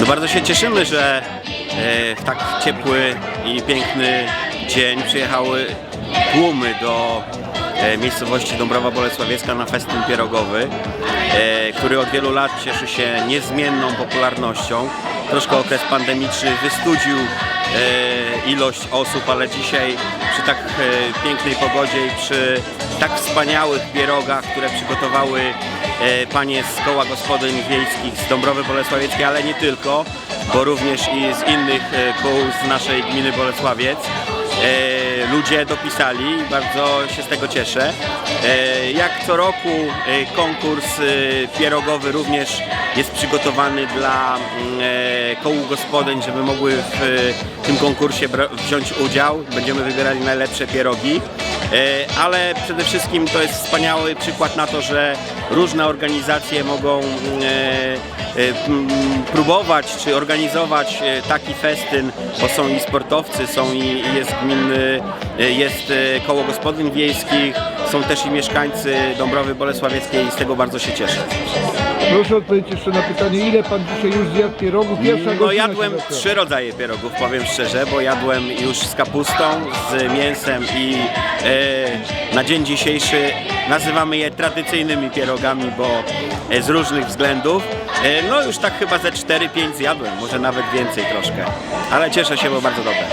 No bardzo się cieszymy, że e, w tak ciepły i piękny dzień przyjechały tłumy do e, miejscowości Dąbrowa Bolesławiecka na festyn pierogowy, e, który od wielu lat cieszy się niezmienną popularnością. Troszkę okres pandemiczny wystudził ilość osób, ale dzisiaj przy tak pięknej pogodzie i przy tak wspaniałych pierogach, które przygotowały e, panie z koła gospodyń wiejskich z Dąbrowy Bolesławieckiej, ale nie tylko, bo również i z innych e, kół z naszej gminy Bolesławiec. E, ludzie dopisali i bardzo się z tego cieszę. Jak co roku konkurs pierogowy również jest przygotowany dla mm, kołu gospodyń, żeby mogły w tym konkursie wziąć udział. Będziemy wybierali najlepsze pierogi. E, ale przede wszystkim to jest wspaniały przykład na to, że różne organizacje mogą mm, e, e, próbować czy organizować taki festyn, bo są i sportowcy, są i jest gminny, jest koło gospodyń wiejskich, są też i mieszkańcy Dąbrowy Bolesławieckiej i z tego bardzo się cieszę. Proszę odpowiedzieć jeszcze na pytanie, ile pan dzisiaj już zjadł pierogów? Pierwsza No godzina jadłem się zaczęła. trzy rodzaje pierogów, powiem szczerze, bo jadłem już z kapustą, z mięsem i e, na dzień dzisiejszy nazywamy je tradycyjnymi pierogami, bo e, z różnych względów. E, no już tak chyba ze 4-5 zjadłem, może nawet więcej troszkę, ale cieszę się, bo bardzo dobre.